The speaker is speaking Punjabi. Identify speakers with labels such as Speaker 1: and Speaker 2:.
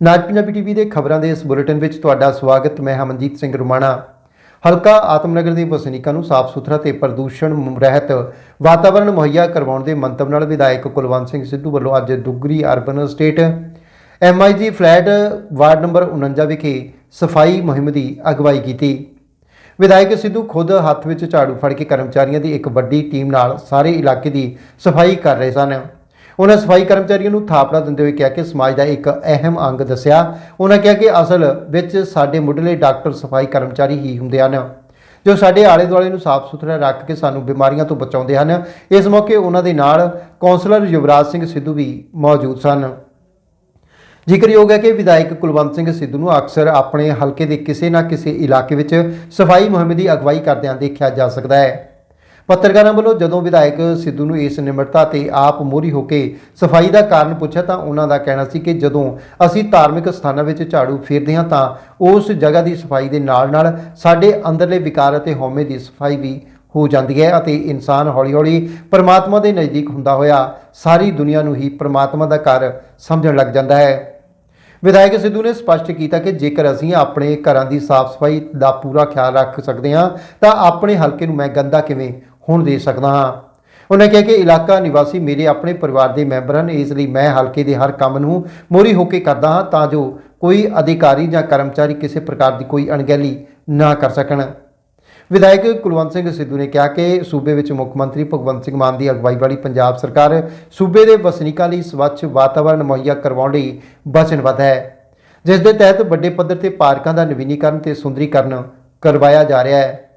Speaker 1: ਨਾਜ ਪੰਜਾਬੀ ਟੀਵੀ ਦੇ ਖਬਰਾਂ ਦੇ ਇਸ ਬੁਲੇਟਿਨ ਵਿੱਚ ਤੁਹਾਡਾ ਸਵਾਗਤ, ਮੈਂ ਹਮਨਜੀਤ ਸਿੰਘ ਰੁਮਾਣਾ। ਹਲਕਾ ਆਤਮਨਗਰ ਦੇ ਵਸਨੀਕਾਂ ਨੂੰ ਸਾਫ਼ ਸੁਥਰਾ ਤੇ ਪ੍ਰਦੂਸ਼ਣ ਰਹਿਤ ਵਾਤਾਵਰਣ ਮੁਹੱਈਆ ਕਰਵਾਉਣ ਦੇ ਮੰਤਵ ਨਾਲ ਵਿਧਾਇਕ ਕੁਲਵੰਤ ਸਿੰਘ ਸਿੱਧੂ ਵੱਲੋਂ ਅੱਜ Dugri urban state MIG flat ward number 49 ਵਿਖੇ ਸਫ਼ਾਈ ਮੁਹਿੰਮ ਦੀ ਅਗਵਾਈ ਕੀਤੀ। ਵਿਧਾਇਕ ਸਿੱਧੂ ਖੁਦ ਹੱਥ ਵਿੱਚ ਝਾੜੂ ਫੜ ਕੇ ਕਰਮਚਾਰੀਆਂ ਦੀ ਇੱਕ ਵੱਡੀ ਟੀਮ ਨਾਲ ਸਾਰੇ ਇਲਾਕੇ ਦੀ ਸਫ਼ਾਈ ਕਰ ਰਹੇ ਸਨ। ਉਹਨਾਂ ਸਫ਼ਾਈ ਕਰਮਚਾਰੀਆਂ ਨੂੰ ਥਾਪੜਾ ਦਿੰਦੇ ਹੋਏ ਕਿਹਾ ਕਿ ਸਮਾਜ ਦਾ ਇੱਕ ਅਹਿਮ ਅੰਗ ਦੱਸਿਆ। ਉਹਨਾਂ ਕਿਹਾ ਕਿ ਅਸਲ ਵਿੱਚ ਸਾਡੇ ਮੁੱਢਲੇ ਡਾਕਟਰ, ਸਫ਼ਾਈ ਕਰਮਚਾਰੀ ਹੀ ਹੁੰਦੇ ਹਨ, ਜੋ ਸਾਡੇ ਆਲੇ ਦੁਆਲੇ ਨੂੰ ਸਾਫ਼ ਸੁਥਰਾ ਰੱਖ ਕੇ ਸਾਨੂੰ ਬਿਮਾਰੀਆਂ ਤੋਂ ਬਚਾਉਂਦੇ ਹਨ। ਇਸ ਮੌਕੇ ਉਹਨਾਂ ਦੇ ਨਾਲ ਕੌਂਸਲਰ ਯੁਵਰਾਜ ਸਿੰਘ ਸਿੱਧੂ ਵੀ ਮੌਜੂਦ ਸਨ। ਜ਼ਿਕਰਯੋਗ ਹੈ ਕਿ ਵਿਧਾਇਕ ਕੁਲਵੰਤ ਸਿੰਘ ਸਿੱਧੂ ਨੂੰ ਅਕਸਰ ਆਪਣੇ ਹਲਕੇ ਦੇ ਕਿਸੇ ਨਾ ਕਿਸੇ ਇਲਾਕੇ ਵਿੱਚ ਸਫ਼ਾਈ ਮੁਹਿੰਮ ਦੀ ਅਗਵਾਈ ਕਰਦਿਆਂ ਦੇਖਿਆ ਜਾ ਸਕਦਾ ਹੈ। ਪੱਤਰਕਾਰਾਂ ਵੱਲੋਂ ਜਦੋਂ ਵਿਧਾਇਕ ਸਿੱਧੂ ਨੂੰ ਇਸ ਨਿਮਰਤਾ ਤੇ ਆਪ ਮੋਰੀ ਹੋ ਕੇ ਸਫ਼ਾਈ ਦਾ ਕਾਰਨ ਪੁੱਛਿਆ ਤਾਂ ਉਹਨਾਂ ਦਾ ਕਹਿਣਾ ਸੀ ਕਿ ਜਦੋਂ ਅਸੀਂ ਧਾਰਮਿਕ ਸਥਾਨਾਂ ਵਿੱਚ ਝਾੜੂ ਫੇਰਦੇ ਹਾਂ ਤਾਂ ਉਸ ਜਗ੍ਹਾ ਦੀ ਸਫ਼ਾਈ ਦੇ ਨਾਲ-ਨਾਲ ਸਾਡੇ ਅੰਦਰਲੇ ਵਿਕਾਰ ਅਤੇ ਹਉਮੈ ਦੀ ਸਫ਼ਾਈ ਵੀ ਹੋ ਜਾਂਦੀ ਹੈ ਅਤੇ ਇਨਸਾਨ ਹੌਲੀ-ਹੌਲੀ ਪਰਮਾਤਮਾ ਦੇ ਨਜ਼ਦੀਕ ਹੁੰਦਾ ਹੋਇਆ ਸਾਰੀ ਦੁਨੀਆ ਨੂੰ ਹੀ ਪਰਮਾਤਮਾ ਦਾ ਘਰ ਸਮਝਣ ਲੱਗ ਜਾਂਦਾ ਹੈ। ਵਿਧਾਇਕ ਸਿੱਧੂ ਨੇ ਸਪਸ਼ਟ ਕੀਤਾ ਕਿ ਜੇਕਰ ਅਸੀਂ ਆਪਣੇ ਘਰਾਂ ਦੀ ਸਾਫ਼ ਸਫ਼ਾਈ ਦਾ ਪੂਰਾ ਖਿਆਲ ਰੱਖ ਸਕਦੇ ਹਾਂ ਤਾਂ ਆਪਣੇ ਹਲਕੇ ਨੂੰ ਮੈਂ ਗੰਦਾ ਕਿਵੇਂ ਹੋਣ ਦੇ ਸਕਦਾ ਹਾਂ। ਉਹਨਾਂ ਕਿਹਾ ਕਿ ਇਲਾਕਾ ਨਿਵਾਸੀ ਮੇਰੇ ਆਪਣੇ ਪਰਿਵਾਰ ਦੇ ਮੈਂਬਰ ਹਨ, ਇਸ ਲਈ ਮੈਂ ਹਲਕੇ ਦੇ ਹਰ ਕੰਮ ਨੂੰ ਮੋਰੀ ਹੋ ਕੇ ਕਰਦਾ ਹਾਂ ਤਾਂ ਜੋ ਕੋਈ ਅਧਿਕਾਰੀ ਜਾਂ ਕਰਮਚਾਰੀ ਕਿਸੇ ਪ੍ਰਕਾਰ ਦੀ ਕੋਈ ਅਣਗਹਿਲੀ ਨਾ ਕਰ ਸਕਣ। ਵਿਧਾਇਕ ਕੁਲਵੰਤ ਸਿੰਘ ਸਿੱਧੂ ਨੇ ਕਿਹਾ ਕਿ ਸੂਬੇ ਵਿੱਚ ਮੁੱਖ ਮੰਤਰੀ ਭਗਵੰਤ ਸਿੰਘ ਮਾਨ ਦੀ ਅਗਵਾਈ ਵਾਲੀ ਪੰਜਾਬ ਸਰਕਾਰ ਸੂਬੇ ਦੇ ਵਸਨੀਕਾਂ ਲਈ ਸਵੱਛ ਵਾਤਾਵਰਣ ਮੁਹੱਈਆ ਕਰਵਾਉਣ ਲਈ ਵਚਨਬੱਧ ਹੈ। ਜਿਸ ਦੇ ਤਹਿਤ ਵੱਡੇ ਪੱਧਰ ਤੇ ਪਾਰਕਾਂ ਦਾ ਨਵੀਨੀਕਰਨ ਤੇ ਸੁੰਦਰੀਕਰਨ ਕਰਵਾਇਆ ਜਾ ਰਿਹਾ ਹੈ।